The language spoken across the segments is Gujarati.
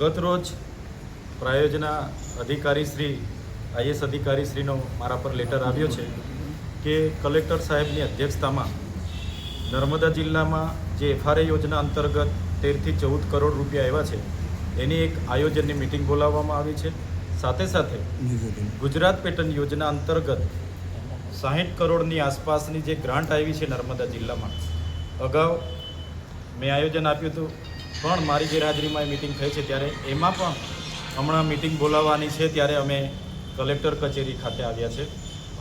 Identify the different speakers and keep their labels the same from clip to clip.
Speaker 1: ગત રોજ પ્રાયોજના અધિકારી શ્રી, આઈએસ અધિકારી શ્રીનો મારા પર લેટર આવ્યો છે કે કલેક્ટર સાહેબની અધ્યક્ષતામાં નર્મદા જિલ્લામાં જે એફઆરએ યોજના અંતર્ગત તેરથી ચૌદ કરોડ રૂપિયા આવ્યા છે, એની એક આયોજનની મિટિંગ બોલાવવામાં આવી છે. સાથે સાથે ગુજરાત પેટર્ન યોજના અંતર્ગત સાહીઠ કરોડની આસપાસની જે ગ્રાન્ટ આવી છે નર્મદા જિલ્લામાં, અગાઉ મેં આયોજન આપ્યું હતું પણ મારી ગેરહાજરીમાં એ મિટિંગ થઈ છે ત્યારે એમાં પણ હમણાં મિટિંગ બોલાવવાની છે ત્યારે અમે કલેક્ટર કચેરી ખાતે આવ્યા છે.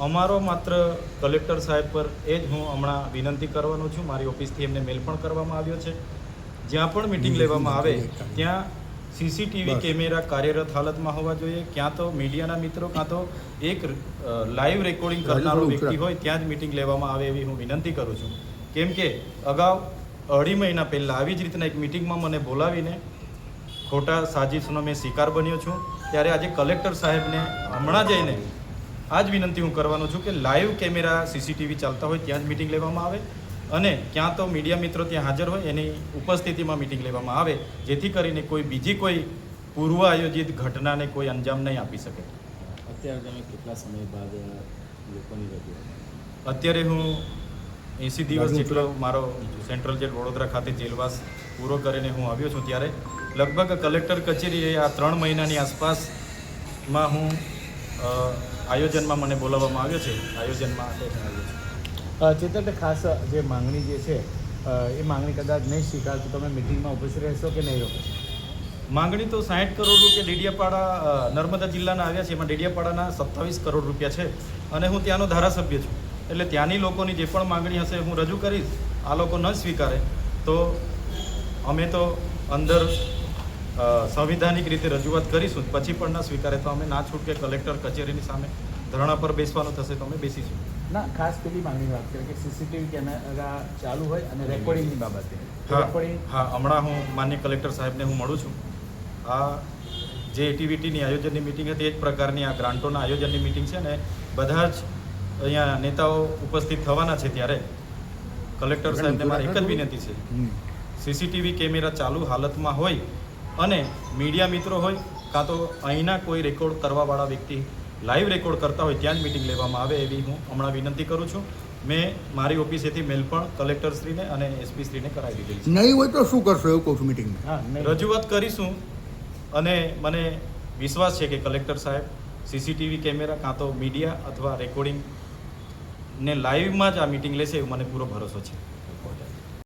Speaker 1: અમારો માત્ર કલેક્ટર સાહેબ પર એ જ હું હમણાં વિનંતી કરવાનો છું. મારી ઓફિસથી એમને મેલ પણ કરવામાં આવ્યો છે. જ્યાં પણ મિટિંગ લેવામાં આવે ત્યાં સીસીટીવી કેમેરા કાર્યરત હાલતમાં હોવા જોઈએ. ક્યાં તો મીડિયાના મિત્રો કાં તો એક લાઈવ રેકોર્ડિંગ કરનારો વ્યક્તિ હોય ત્યાં જ મિટિંગ લેવામાં આવે એવી હું વિનંતી કરું છું. કેમ કે અગાઉ અઢી મહિના પહેલાં આવી જ રીતના એક મિટિંગમાં મને બોલાવીને ખોટા સાજીશનો મેં શિકાર બન્યો છું. ત્યારે આજે કલેક્ટર સાહેબને હમણાં જઈને આ જ વિનંતી હું કરવાનો છું કે લાઈવ કેમેરા સીસીટીવી ચાલતા હોય ત્યાં જ મિટિંગ લેવામાં આવે અને ક્યાં તો મીડિયા મિત્રો ત્યાં હાજર હોય એની ઉપસ્થિતિમાં મિટિંગ લેવામાં આવે જેથી કરીને કોઈ બીજી કોઈ પૂર્વ આયોજિત ઘટનાને કોઈ અંજામ નહીં આપી શકે.
Speaker 2: અત્યારે તમે કેટલા સમય બાદ લોકોની
Speaker 1: અત્યારે હું એંસી દિવસ જેટલો મારો સેન્ટ્રલ જેલ વડોદરા ખાતે જેલવાસ પૂરો કરીને હું આવ્યો છું ત્યારે લગભગ કલેક્ટર કચેરીએ આ ત્રણ મહિનાની આસપાસમાં હું આયોજનમાં મને બોલાવવામાં આવ્યો છે. આયોજનમાં આવ્યો છું.
Speaker 3: ચેતન ખાસ જે માંગણી જે છે એ માંગણી કદાચ નહીં સ્વીકાર તમે મિટિંગમાં ઉપસ્થિત રહેશો કે નહીં રહો
Speaker 1: માંગણી તો સાઠ કરોડ રૂપિયા ડેડિયાપાડા નર્મદા જિલ્લાના આવ્યા છે. એમાં ડેડિયાપાડાના સત્તાવીસ કરોડ રૂપિયા છે. અને હું ત્યાંનો ધારાસભ્ય છું. એટલે ત્યાંની લોકોની જે પણ માંગણી હશે હું રજૂ કરીશ આ લોકો ન સ્વીકારે. તો અમે તો અંદર સંવિધાનિક રીતે રજૂઆત કરીશું પછી પણ ન સ્વીકારે તો અમે ના છૂટકે કલેક્ટર કચેરીની સામે ધરણા પર બેસવાનું થશે તો અમે બેસીશું.
Speaker 3: ના ખાસ પેલી માંગણી વાત કરીએ કે સીસીટીવી કેમેરા ચાલુ હોય અને રેકોર્ડિંગની બાબતે.
Speaker 1: હા
Speaker 3: રેકોર્ડિંગ
Speaker 1: હા હમણાં હું માન્ય કલેક્ટર સાહેબને હું મળું છું. આ જે એટીવીટીની આયોજનની મિટિંગ હતી એ જ પ્રકારની આ ગ્રાન્ટોના આયોજનની મિટિંગ છે ને બધા જ અહીંયા નેતાઓ ઉપસ્થિત થવાના છે ત્યારે. કલેક્ટર સાહેબને મારી એક જ વિનંતી છે. સીસીટીવી કેમેરા ચાલુ હાલતમાં હોય અને મીડિયા મિત્રો હોય કાં તો અહીંના કોઈ રેકોર્ડ કરવાવાળા વ્યક્તિ લાઈવ રેકોર્ડ કરતા હોય ત્યાં જ મિટિંગ લેવામાં આવે એવી હું હમણાં વિનંતી કરું છું. મેં મારી ઓફિસેથી મેલ પણ કલેક્ટરશ્રીને અને એસપી શ્રીને કરાવી દીધી
Speaker 4: નહીં હોય તો શું કરશો એવું કહું છું મિટિંગમાં?
Speaker 1: રજૂઆત કરીશું અને મને વિશ્વાસ છે કે કલેક્ટર સાહેબ સીસીટીવી કેમેરા કાં તો મીડિયા અથવા રેકોર્ડિંગ ને લાઈવમાં જ આ મિટિંગ લેશે એવો મને પૂરો ભરોસો છે.